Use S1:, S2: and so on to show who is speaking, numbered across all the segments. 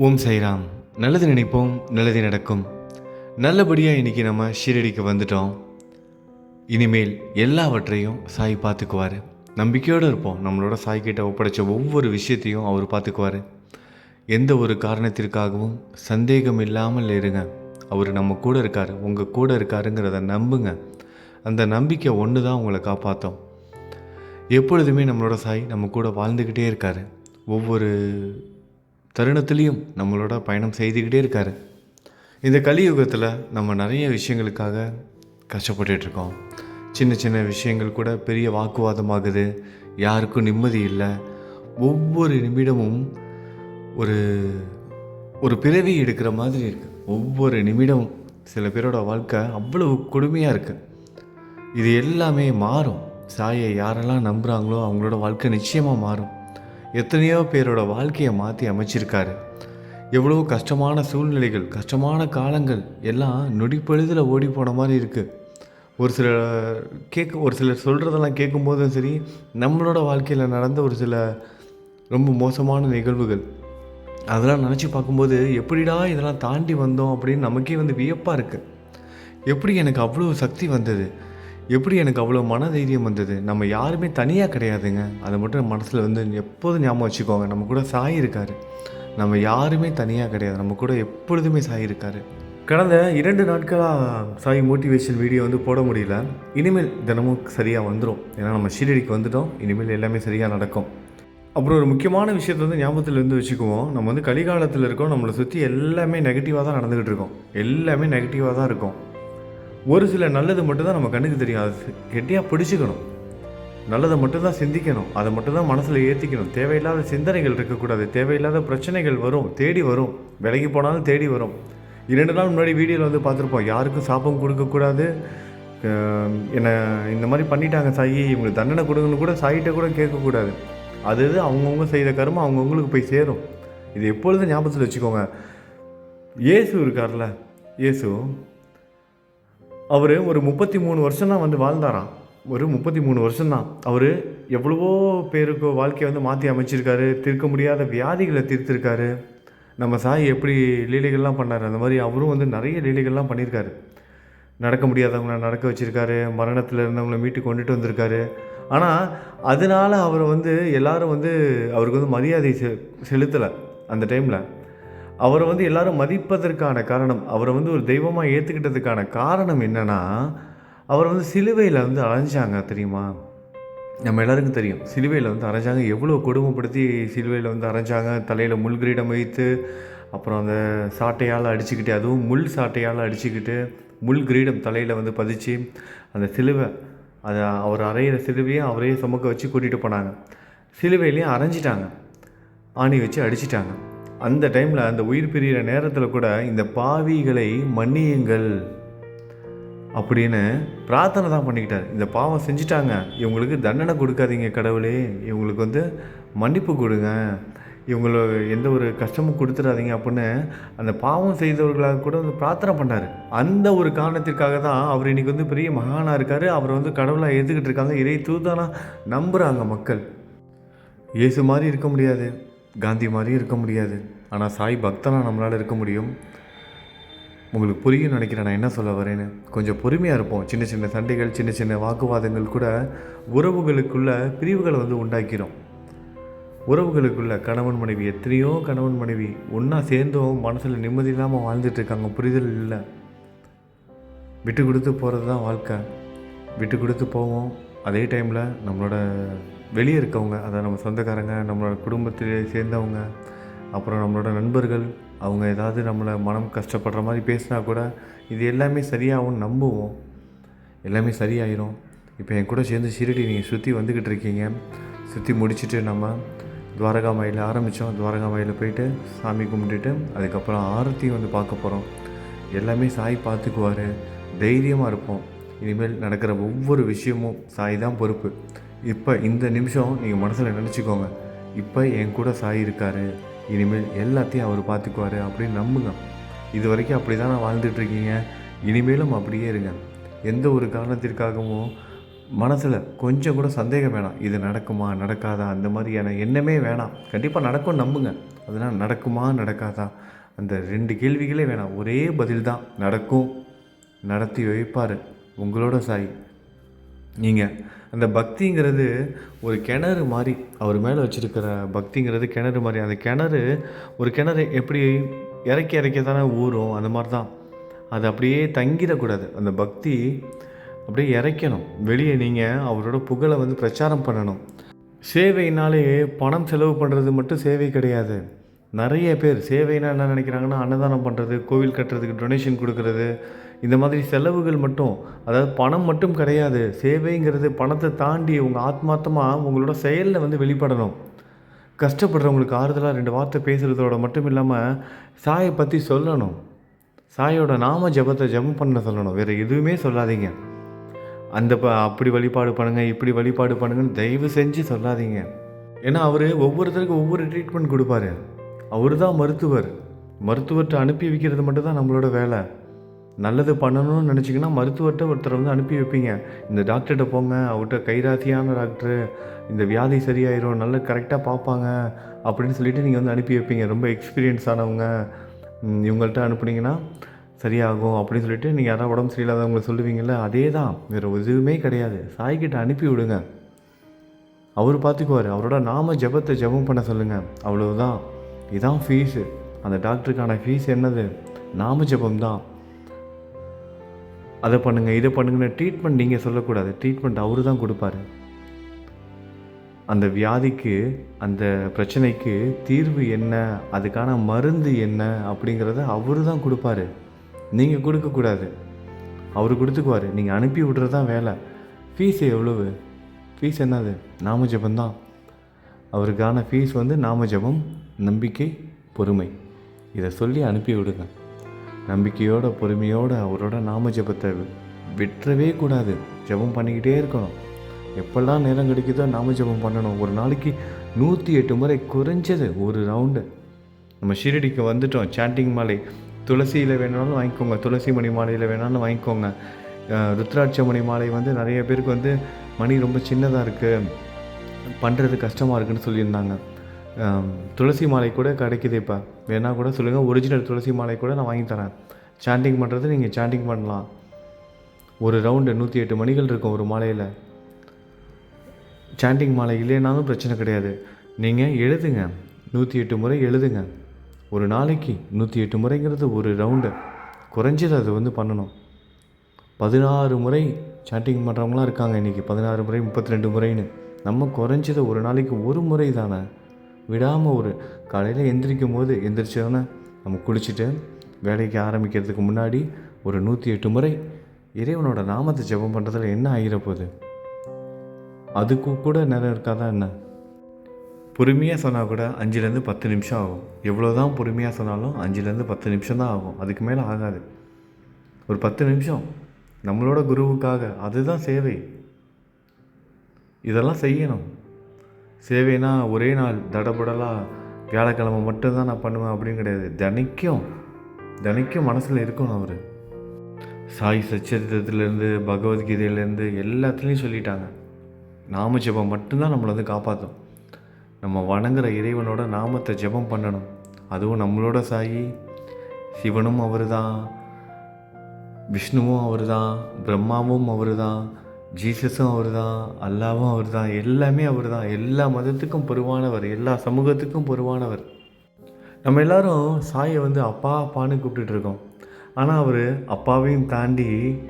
S1: ஓம் சைராம். நல்லது நினைப்போம் நல்லது நடக்கும். நல்லபடியாக இன்றைக்கி நம்ம ஷீரடிக்கு வந்துட்டோம். இனிமேல் எல்லாவற்றையும் சாய் பார்த்துக்குவார். நம்பிக்கையோடு இருப்போம். நம்மளோட சாய்கிட்ட ஒப்படைச்ச ஒவ்வொரு விஷயத்தையும் அவர் பார்த்துக்குவார். எந்த ஒரு காரணத்திற்காகவும் சந்தேகம் இல்லாமல் இருங்க. அவர் நம்ம கூட இருக்கார். உங்கள் கூட இருக்காருங்கிறத நம்புங்க. அந்த நம்பிக்கை ஒன்று தான் உங்களை காப்பாற்றும் எப்பொழுதுமே நம்மளோட சாய் நம்ம கூட வாழ்ந்துக்கிட்டே இருக்கார். ஒவ்வொரு தருணத்துலேயும் நம்மளோட பயணம் செய்துக்கிட்டே இருக்கார். இந்த கலியுகத்தில் நம்ம நிறைய விஷயங்களுக்காக கஷ்டப்பட்டுட்ருக்கோம். சின்ன சின்ன விஷயங்கள் கூட பெரிய வாக்குவாதமாகுது. யாருக்கும் நிம்மதி இல்லை. ஒவ்வொரு நிமிடமும் ஒரு ஒரு பிறவி எடுக்கிற மாதிரி இருக்குது ஒவ்வொரு நிமிடமும் சில பேரோட வாழ்க்கை அவ்வளவு கொடுமையாக இருக்குது இது எல்லாமே மாறும். சாயை யாரெல்லாம் நம்புகிறாங்களோ அவங்களோட வாழ்க்கை நிச்சயமாக மாறும். எத்தனையோ பேரோட வாழ்க்கையை மாற்றி அமைச்சிருக்காரு. எவ்வளோ கஷ்டமான சூழ்நிலைகள் கஷ்டமான காலங்கள் எல்லாம் நொடிப்பொழுதில் ஓடி போன மாதிரி இருக்குது ஒரு சில கேட்க ஒரு சிலர் சொல்கிறதெல்லாம் கேட்கும்போதும் சரி நம்மளோட வாழ்க்கையில் நடந்த ஒரு சில ரொம்ப மோசமான நிகழ்வுகள். அதெல்லாம் நினச்சி பார்க்கும்போது எப்படிடா இதெல்லாம் தாண்டி வந்தோம் அப்படின்னு நமக்கே வந்து வியப்பாக இருக்குது எப்படி எனக்கு அவ்வளோ சக்தி வந்தது? எப்படி எனக்கு அவ்வளோ மனதைரியம் வந்தது? நம்ம யாருமே தனியாக கிடையாதுங்க. அதை மட்டும் மனசில் வந்து எப்போதும் ஞாபகம் வச்சுக்கோங்க. நம்ம கூட சாய் இருக்கார். நம்ம யாருமே தனியாக கிடையாது. நம்ம கூட எப்பொழுதுமே சாய் இருக்கார். கடந்த இரண்டு நாட்களாக சாய் மோட்டிவேஷன் வீடியோ வந்து போட முடியல. இனிமேல் தினமும் சரியாக வந்துடும் ஏன்னா நம்ம ஷீரடிக்கு வந்துட்டோம். இனிமேல் எல்லாமே சரியாக நடக்கும். அப்புறம் ஒரு முக்கியமான விஷயத்தை வந்து ஞாபகத்தில் இருந்து வச்சுக்குவோம். நம்ம வந்து கலிகாலத்தில் இருக்கோம். நம்மளை சுற்றி எல்லாமே நெகட்டிவாக தான் நடந்துக்கிட்டு இருக்கோம். எல்லாமே நெகட்டிவாக தான் இருக்கும். ஒரு சில நல்லது மட்டும்தான் நம்ம கண்ணுக்கு தெரியும். அது கெட்டியாக பிடிச்சிக்கணும். நல்லதை மட்டும்தான் சிந்திக்கணும். அதை மட்டும்தான் மனசில் ஏற்றிக்கணும் தேவையில்லாத சிந்தனைகள் இருக்கக்கூடாது. தேவையில்லாத பிரச்சனைகள் வரும். தேடி வரும். விலகி போனாலும் தேடி வரும். இரண்டு நாள் முன்னாடி வீடியோவில் வந்து பார்த்துருப்போம். யாருக்கும் சாபம் கொடுக்கக்கூடாது. என்னை இந்த மாதிரி பண்ணிட்டாங்க சாயி. இவங்களுக்கு தண்டனை கொடுங்கன்னு கூட சாயிட்ட கூட கேட்கக்கூடாது. அது இது அவங்கவுங்க செய்த கருமம் அவங்கவுங்களுக்கு போய் சேரும். இது எப்பொழுதும் ஞாபகத்தில் வச்சுக்கோங்க. இயேசு இருக்கார்ல. இயேசு அவர் ஒரு முப்பத்தி மூணு வருஷம் தான் வந்து வாழ்ந்தாராம். ஒரு முப்பத்தி மூணு வருஷம்தான். அவர் எவ்வளவோ பேருக்கு வாழ்க்கையை வந்து மாற்றி அமைச்சிருக்காரு. தீர்க்க முடியாத வியாதிகளை தீர்த்திருக்காரு. நம்ம சாய் எப்படி லீலைகள்லாம் பண்ணார்? அந்த மாதிரி அவரும் வந்து நிறைய லீலைகள்லாம் பண்ணியிருக்காரு. நடக்க முடியாதவங்கள நடக்க வச்சுருக்காரு. மரணத்தில் இருந்தவங்கள மீட்டு கொண்டுட்டு வந்திருக்காரு. ஆனால் அதனால் அவரை வந்து எல்லோரும் வந்து அவருக்கு வந்து மரியாதை செ செலுத்தலை அந்த டைமில் அவரை வந்து எல்லாரும் மதிப்பதற்கான காரணம் அவரை வந்து ஒரு தெய்வமாக ஏற்றுக்கிட்டதுக்கான காரணம் என்னென்னா அவர் வந்து சிலுவையில் வந்து அலைஞ்சாங்க தெரியுமா? நம்ம எல்லாருக்கும் தெரியும். சிலுவையில் வந்து அரைஞ்சாங்க எவ்வளோ கொடுமைப்படுத்தி சிலுவையில் வந்து அரைஞ்சாங்க தலையில் முள் கிரீடம் வைத்து அப்புறம் அந்த சாட்டையால் அடிச்சுக்கிட்டு அதுவும் முள் சாட்டையால் அடிச்சுக்கிட்டு முள் கிரீடம் தலையில் வந்து பதிச்சு அந்த சிலுவை அதை அவர் அரைகிற சிலுவையை அவரையே சுமக்க வச்சு கூட்டிகிட்டு போனாங்க. சிலுவையிலையும் அரைஞ்சிட்டாங்க. ஆணி வச்சு அடிச்சிட்டாங்க. அந்த டைமில் அந்த உயிர் பிரிகிற நேரத்தில் கூட இந்த பாவிகளை மன்னியுங்கள் அப்படின்னு பிரார்த்தனை தான் பண்ணிக்கிட்டார். இந்த பாவம் செஞ்சிட்டாங்க. இவங்களுக்கு தண்டனை கொடுக்காதீங்க கடவுளே. இவங்களுக்கு வந்து மன்னிப்பு கொடுங்க. இவங்கள எந்த ஒரு கஷ்டமும் கொடுத்துடாதீங்க அப்படின்னு அந்த பாவம் செய்தவர்களாக கூட வந்து பிரார்த்தனை பண்ணார். அந்த ஒரு காரணத்திற்காக தான் அவர் இன்னைக்கு வந்து பெரிய மகானாக இருக்கார். அவர் வந்து கடவுளாக எதுக்கிட்டு இருக்காங்க. இறை தூதானா நம்புகிறாங்க மக்கள். இயேசு மாதிரி இருக்க முடியாது. காந்தி மாதிரியும் இருக்க முடியாது. ஆனால் சாய் பக்தனாக நம்மளால் இருக்க முடியும். உங்களுக்கு புரியும் நினைக்கிறேன். நான் என்ன சொல்ல வரேன்னு. கொஞ்சம் பொறுமையாக இருப்போம். சின்ன சின்ன சண்டைகள் சின்ன சின்ன வாக்குவாதங்கள் கூட உறவுகளுக்குள்ள பிரிவுகளை வந்து உண்டாக்கிடும் உறவுகளுக்குள்ள கணவன் மனைவி எத்தனையோ கணவன் மனைவி ஒன்றா சேர்ந்தும் மனசில் நிம்மதி இல்லாமல் வாழ்ந்துட்டு இருக்காங்க. புரிதல் இல்லை. விட்டு கொடுத்து போகிறது தான் வாழ்க்கை. விட்டு கொடுத்து போவோம். அதே டைமில் நம்மளோட வெளியே இருக்கவங்க அதை நம்ம சொந்தக்காரங்க நம்மளோட குடும்பத்தில் சேர்ந்தவங்க அப்புறம் நம்மளோட நண்பர்கள் அவங்க ஏதாவது நம்மளை மனம் கஷ்டப்படுற மாதிரி பேசினா கூட இது எல்லாமே சரியாகும் நம்புவோம். எல்லாமே சரியாயிரும். இப்போ என் கூட சேர்ந்து ஷிரடி நீங்கள் சுற்றி வந்துக்கிட்டு இருக்கீங்க. சுற்றி முடிச்சுட்டு நம்ம துவாரகா மயில ஆரம்பித்தோம் துவாரகா மயிலில் போயிட்டு சாமி கும்பிட்டுட்டு அதுக்கப்புறம் ஆரத்தி வந்து பார்க்க போகிறோம் எல்லாமே சாய் பார்த்துக்குவார். தைரியமாக இருப்போம். இனிமேல் நடக்கிற ஒவ்வொரு விஷயமும் சாய் தான் பொறுப்பு. இப்போ இந்த நிமிஷம் நீங்கள் மனசில் நினச்சிக்கோங்க. இப்போ என் கூட சாய் இருக்கார். இனிமேல் எல்லாத்தையும் அவர் பார்த்துக்குவார் அப்படின்னு நம்புங்க. இது வரைக்கும் அப்படி தான் வாழ்ந்துட்டு இனிமேலும் அப்படியே இருங்க. எந்த ஒரு காரணத்திற்காகவும் மனசில் கொஞ்சம் கூட சந்தேகம் வேணாம். இது நடக்குமா நடக்காதா? அந்த மாதிரியான எண்ணமே வேணாம். கண்டிப்பாக நடக்கும் நம்புங்க. அதனால் நடக்குமா நடக்காதா? அந்த ரெண்டு கேள்விகளே வேணாம். ஒரே பதில் தான் நடக்கும். நடத்தி வைப்பார். உங்களோட சாய். நீங்கள் அந்த பக்திங்கிறது ஒரு கிணறு மாதிரி அவர் மேலே வச்சுருக்கிற பக்திங்கிறது கிணறு மாதிரி. அந்த கிணறு ஒரு கிணறு எப்படி இறக்கி இறக்கி தானே ஊறும் அந்த மாதிரி தான் அது அப்படியே தங்கிடக்கூடாது. அந்த பக்தி அப்படியே இறைக்கணும். வெளியே நீங்கள் அவரோட புகழை வந்து பிரச்சாரம் பண்ணணும். சேவைனாலே பணம் செலவு பண்ணுறது மட்டும் சேவை கிடையாது. நிறைய பேர் சேவைனா என்ன நினைக்கிறாங்கன்னா அன்னதானம் பண்ணுறது கோவில் கட்டுறதுக்கு டொனேஷன் கொடுக்கறது இந்த மாதிரி செலவுகள் மட்டும் அதாவது பணம் மட்டும் கிடையாது சேவைங்கிறது பணத்தை தாண்டி உங்கள் ஆத்மார்த்தமாக உங்களோட செயலில் வந்து வெளிப்படணும். கஷ்டப்படுறவங்களுக்கு ஆறுதலாக ரெண்டு வார்த்தை பேசுகிறதோட மட்டும் இல்லாமல் சாயை பற்றி சொல்லணும். சாயோட நாம ஜபத்தை ஜபம் பண்ண சொல்லணும். வேறு எதுவுமே சொல்லாதீங்க. அந்த ப அப்படி வழிபாடு பண்ணுங்கள் இப்படி வழிபாடு பண்ணுங்கன்னு தயவு செஞ்சு சொல்லாதீங்க. ஏன்னா அவர் ஒவ்வொருத்தருக்கும் ஒவ்வொரு ட்ரீட்மெண்ட் கொடுப்பாரு. அவர் தான் மருத்துவர். மருத்துவர்கிட்ட அனுப்பி வைக்கிறது மட்டும் தான் நம்மளோட வேலை. நல்லது பண்ணணும்னு நினச்சிங்கன்னா மருத்துவர்கிட்ட ஒருத்தரை வந்து அனுப்பி வைப்பீங்க. இந்த டாக்டர்கிட்ட போங்க அவர்கிட்ட கைராசியான டாக்டரு இந்த வியாதி சரியாயிரும் நல்லா கரெக்டாக பார்ப்பாங்க அப்படின்னு சொல்லிட்டு நீங்கள் வந்து அனுப்பி வைப்பீங்க. ரொம்ப எக்ஸ்பீரியன்ஸ் ஆனவங்க இவங்கள்ட்ட அனுப்புனீங்கன்னா சரியாகும் அப்படின்னு சொல்லிட்டு நீங்கள் யாராவது உடம்பு சரியில்லாதவங்களை சொல்லுவீங்கள்ல அதே தான் வேறு எதுவுமே கிடையாது. சாய்கிட்ட அனுப்பி விடுங்க. அவர் பார்த்துக்குவார். அவரோட நாம ஜெபத்தை ஜெபம் பண்ண சொல்லுங்கள் அவ்வளோதான் இதான் ஃபீஸு அந்த டாக்டருக்கான ஃபீஸ் என்னது? நாம ஜெபம் தான் அதை பண்ணுங்கள் இதை பண்ணுங்கன்னு ட்ரீட்மெண்ட் நீங்கள் சொல்லக்கூடாது. ட்ரீட்மெண்ட் அவரு தான் கொடுப்பாரு. அந்த வியாதிக்கு அந்த பிரச்சனைக்கு தீர்வு என்ன அதுக்கான மருந்து என்ன அப்படிங்கிறத அவரு தான் கொடுப்பாரு. நீங்கள் கொடுக்கக்கூடாது. அவர் கொடுத்துக்குவார். நீங்கள் அனுப்பி விடுறது தான் வேலை. ஃபீஸ் எவ்வளவு? ஃபீஸ் என்னது? நாமஜெபம் தான். அவருக்கான ஃபீஸ் வந்து நாமஜபம் நம்பிக்கை பொறுமை. இதை சொல்லி அனுப்பி விடுங்க. நம்பிக்கையோட பொறுமையோடு அவரோட நாம ஜெபத்தை விட்டுறவே கூடாது. ஜெபம் பண்ணிக்கிட்டே இருக்கணும். எப்பெல்லாம் நேரம் கிடைக்குதோ நாம ஜெபம் பண்ணணும். ஒரு நாளைக்கு நூற்றி எட்டு முறை குறைஞ்சது ஒரு ரவுண்டு. நம்ம ஷீரடிக்கு வந்துட்டோம். சாண்டிங் மாலை. துளசியில் வேணாலும் வாங்கிக்கோங்க. துளசி மணி மாலையில் வேணாலும் வாங்கிக்கோங்க. ருத்ராட்ச மணி மாலை வந்து நிறைய பேருக்கு வந்து மணி ரொம்ப சின்னதாக இருக்குது பண்ணுறது கஷ்டமாக இருக்குன்னு சொல்லியிருந்தாங்க. துளசி மாலை கூட கிடைக்குது இப்போ வேணா கூட சொல்லுங்கள் ஒரிஜினல் துளசி மாலை கூட நான் வாங்கி தரேன். சாண்டிங் பண்ணுறது நீங்கள் சாண்டிங் பண்ணலாம். ஒரு ரவுண்டு நூற்றி எட்டு மணிகள் இருக்கும் ஒரு மாலையில். சாண்டிங் மாலை இல்லைனாலும் பிரச்சனை கிடையாது. நீங்கள் எழுதுங்க. நூற்றி எட்டு முறை எழுதுங்க. ஒரு நாளைக்கு நூற்றி எட்டு முறைங்கிறது ஒரு ரவுண்டு குறைஞ்சது அது வந்து பண்ணணும். பதினாறு முறை சாட்டிங் பண்ணுறவங்களாம் இருக்காங்க இன்றைக்கி பதினாறு முறை முப்பத்தி ரெண்டு முறைன்னு. நம்ம குறைஞ்சது ஒரு நாளைக்கு ஒரு முறை தானே. விடாமல் ஒரு காலையில் எந்திரிக்கும் போது எந்திரிச்சோன்னே நம்ம குளிச்சுட்டு வேலைக்கு ஆரம்பிக்கிறதுக்கு முன்னாடி ஒரு நூற்றி எட்டு முறை இறைவனோட நாமத்தை ஜெபம் பண்ணுறதுல என்ன ஆகிறப்போகுது அதுக்கு கூட நேரம் இருக்காதா என்ன? பொறுமையாக சொன்னால் கூட அஞ்சுலேருந்து பத்து நிமிஷம் ஆகும். எவ்வளோ தான் பொறுமையாக சொன்னாலும் அஞ்சுலேருந்து பத்து நிமிஷம் தான் ஆகும். அதுக்கு மேலே ஆகாது. ஒரு பத்து நிமிஷம். நம்மளோட குருவுக்காக. அதுதான் சேவை. இதெல்லாம் செய்யணும். சேவைனா ஒரே நாள் தடபுடலாக வியாழக்கிழமை மட்டும்தான் நான் பண்ணுவேன் அப்படின்னு கிடையாது. தினைக்கும் தினைக்கும் மனசில் இருக்கணும் அவர். சாய் சச்சரித்திரத்துலேருந்து பகவத்கீதையிலேருந்து எல்லாத்துலேயும் சொல்லிட்டாங்க. நாம ஜெபம் மட்டும்தான் நம்மளை வந்து காப்பாற்றும் நம்ம வணங்குற இறைவனோட நாமத்தை ஜெபம் பண்ணணும். அதுவும் நம்மளோட சாயி சிவனும் அவர் தான் விஷ்ணுவும் அவர் தான் பிரம்மாவும் அவர் தான் ஜீசஸும் அவர் தான் அல்லாவும் அவர் தான் எல்லாமே அவர் தான் எல்லா மதத்துக்கும் பொருவானவர் எல்லா சமூகத்துக்கும் பொருவானவர் நம்ம எல்லாரும் சாயை வந்து அப்பா அப்பான்னு கூப்பிட்டுட்ருக்கோம் ஆனால் அவர் அப்பாவையும் தாண்டி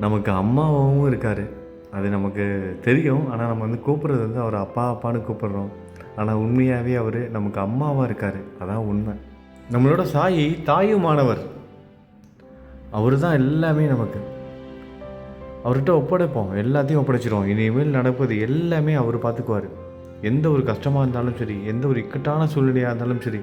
S1: நமக்கு அம்மாவாகவும் இருக்கார். அது நமக்கு தெரியும். ஆனால் நம்ம வந்து கூப்பிட்றது வந்து அவர் அப்பா அப்பான்னு கூப்பிட்றோம். ஆனால் உண்மையாகவே அவர் நமக்கு அம்மாவாக இருக்கார். அதான் உண்மை. நம்மளோட சாயி தாயுமானவர். அவர் தான் எல்லாமே நமக்கு. அவர்கிட்ட ஒப்படைப்போம். எல்லாத்தையும் ஒப்படைச்சிருவோம். இனிமேல் நடப்பது எல்லாமே அவர் பார்த்துக்குவார் எந்த ஒரு கஷ்டமாக இருந்தாலும் சரி எந்த ஒரு இக்கட்டான சூழ்நிலையாக இருந்தாலும் சரி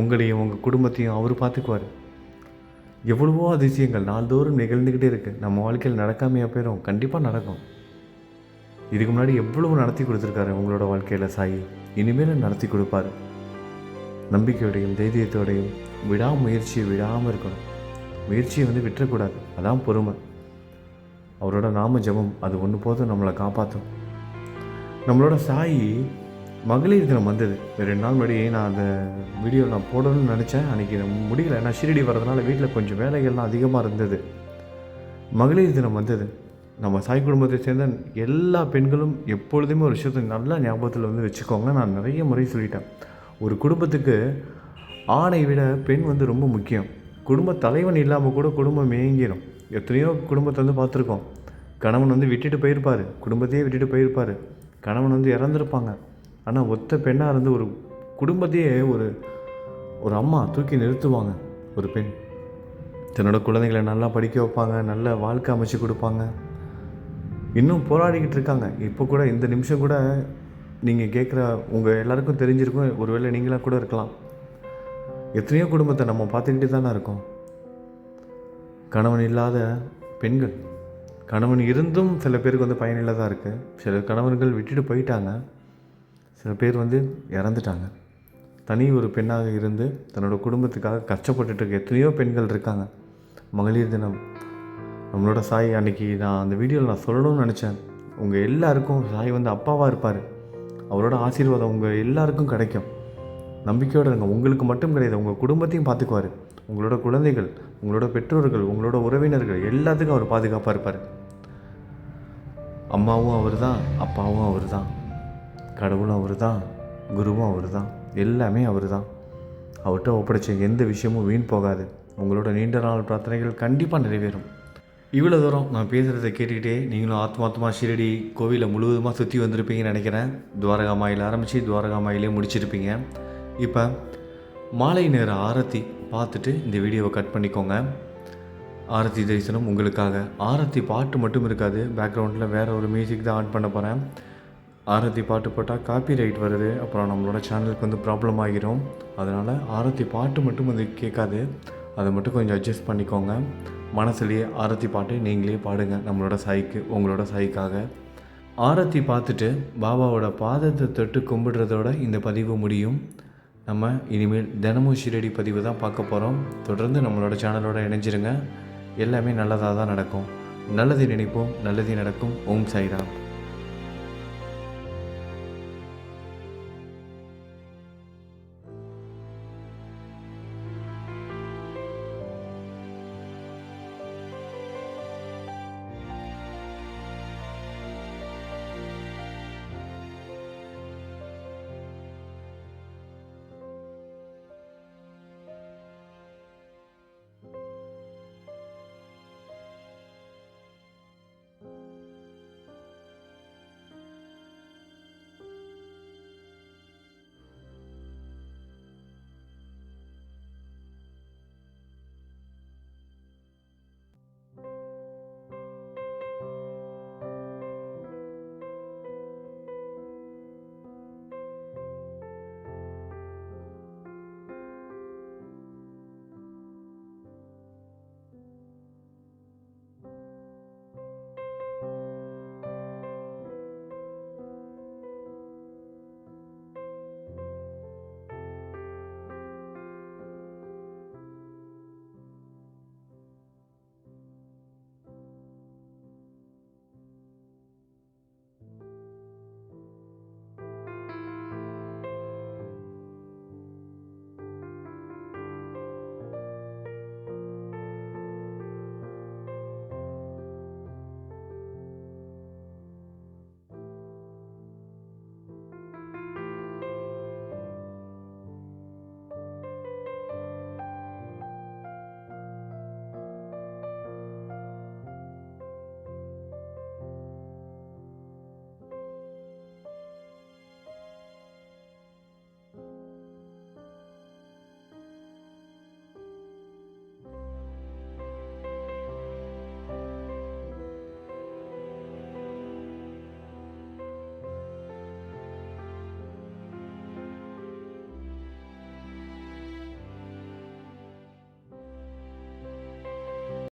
S1: உங்களையும் உங்கள் குடும்பத்தையும் அவர் பார்த்துக்குவார் எவ்வளவோ அதிசயங்கள் நாள்தோறும் நிகழ்ந்துக்கிட்டே இருக்குது நம்ம வாழ்க்கையில் நடக்காமையாக போயிடும் கண்டிப்பாக நடக்கும். இதுக்கு முன்னாடி எவ்வளவு நடத்தி கொடுத்துருக்காரு உங்களோட வாழ்க்கையில் சாயி. இனிமேல் நடத்தி கொடுப்பாரு. நம்பிக்கையோடையும் தைரியத்தோடையும் விடாமுயற்சியை விடாமல் இருக்கணும். முயற்சியை வந்து விட்டுறக்கூடாது. அதான் பொறுமை. அவரோட நாம ஜெபம் அது ஒன்று போதும் நம்மளை காப்பாற்றும் நம்மளோட சாயி மகளிர் தினம் வந்தது. ரெண்டு நாள் முன்னாடி நான் அந்த வீடியோ நான் போடணும்னு நினச்சேன். அன்றைக்கி முடியல. நான் ஷிரடி வர்றதுனால வீட்டில் கொஞ்சம் வேலைகள்லாம் அதிகமாக இருந்தது. மகளிர் தினம் வந்தது. நம்ம சாய் குடும்பத்தை சேர்ந்த எல்லா பெண்களும் எப்பொழுதுமே ஒரு விஷயத்தை நல்லா ஞாபகத்தில் வந்து வச்சுக்கோங்க. நான் நிறைய முறை சொல்லிட்டேன். ஒரு குடும்பத்துக்கு ஆணை விட பெண் வந்து ரொம்ப முக்கியம். குடும்ப தலைவன் இல்லாமல் கூட குடும்பம் மேங்கிடும் எத்தனையோ குடும்பத்தை வந்து பார்த்துருக்கோம். கணவன் வந்து விட்டுட்டு போயிருப்பார். குடும்பத்தையே விட்டுட்டு போயிருப்பார். கணவன் வந்து இறந்துருப்பாங்க. ஆனால் ஒத்த பெண்ணாக இருந்து ஒரு குடும்பத்தையே ஒரு ஒரு அம்மா தூக்கி நிறுத்துவாங்க ஒரு பெண். தன்னோட குழந்தைகளை நல்லா படிக்க வைப்பாங்க நல்ல வாழ்க்கை அமைச்சு கொடுப்பாங்க. இன்னும் போராடிக்கிட்டு இருக்காங்க. இப்போ கூட இந்த நிமிஷம் கூட நீங்கள் கேட்குற உங்கள் எல்லாருக்கும் தெரிஞ்சிருக்கும். ஒருவேளை நீங்களாக கூட இருக்கலாம். எத்தனையோ குடும்பத்தை நம்ம பார்த்துக்கிட்டு தானே இருக்கோம். கணவன் இல்லாத பெண்கள். கணவன் இருந்தும் சில பேருக்கு வந்து பயனில்லாதான் இருக்குது சில கணவன்கள் விட்டுட்டு போயிட்டாங்க. சில பேர் வந்து இறந்துட்டாங்க. தனி ஒரு பெண்ணாக இருந்து தன்னோட குடும்பத்துக்காக கஷ்டப்பட்டுட்டு இருக்க எத்தனையோ பெண்கள் இருக்காங்க. மகளிர் தினம். நம்மளோட சாய் அன்னைக்கு நான் அந்த வீடியோவில் நான் சொல்லணும்னு நினச்சேன். உங்கள் எல்லாருக்கும் சாய் வந்து அப்பாவாக இருப்பார். அவரோட ஆசீர்வாதம் உங்கள் எல்லாருக்கும் கிடைக்கும். நம்பிக்கையோடு இருங்க. உங்களுக்கு மட்டும் கிடையாது. உங்கள் குடும்பத்தையும் பார்த்துக்குவார் உங்களோட குழந்தைகள் உங்களோட பெற்றோர்கள் உங்களோட உறவினர்கள் எல்லாத்துக்கும் அவர் பாதுகாப்பாக இருப்பார். அம்மாவும் அவர் தான் அப்பாவும் அவர் தான் கடவுளும் அவர் தான் குருவும் அவர் தான் எல்லாமே அவர் தான் அவர்கிட்ட ஒப்படைச்ச எந்த விஷயமும் வீண் போகாது. உங்களோட நீண்ட நாள் பிரார்த்தனைகள் கண்டிப்பாக நிறைவேறும். இவ்வளோ தூரம் நான் பேசுகிறத கேட்டுக்கிட்டே நீங்களும் ஆத்மாத்மா ஷிரடி கோவிலை முழுவதுமாக சுற்றி வந்திருப்பீங்கன்னு நினைக்கிறேன். துவாரகா மாயில் ஆரம்பித்து துவாரகா மாயிலே முடிச்சிருப்பீங்க. இப்போ மாலை நேர ஆரத்தி பார்த்துட்டு இந்த வீடியோவை கட் பண்ணிக்கோங்க. ஆரத்தி தரிசனம் உங்களுக்காக. ஆரத்தி பாட்டு மட்டும் இருக்காது. பேக்ரவுண்டில் வேறு ஒரு மியூசிக் தான் ஆட் பண்ண போகிறேன் ஆரத்தி பாட்டு போட்டால் காப்பி ரைட் வருது. அப்புறம் நம்மளோட சேனலுக்கு வந்து ப்ராப்ளம் ஆகிரும். அதனால் ஆரத்தி பாட்டு மட்டும் வந்து கேட்காது. அதை மட்டும் கொஞ்சம் அட்ஜஸ்ட் பண்ணிக்கோங்க. மனசுலேயே ஆரத்தி பாட்டு நீங்களே பாடுங்க. நம்மளோட சாய்க்கு உங்களோட சாய்க்காக. ஆரத்தி பார்த்துட்டு பாபாவோட பாதத்தை தொட்டு கும்பிடுறதோட இந்த பதிவு முடியும். நம்ம இனிமேல் தினமும் ஷிரடி பதிவு தான் பார்க்க போகிறோம் தொடர்ந்து நம்மளோட சேனலோட இணைஞ்சிருங்க. எல்லாமே நல்லதாக தான் நடக்கும். நல்லது நினைப்போம் நல்லது நடக்கும். ஓம் சாய்ராம்.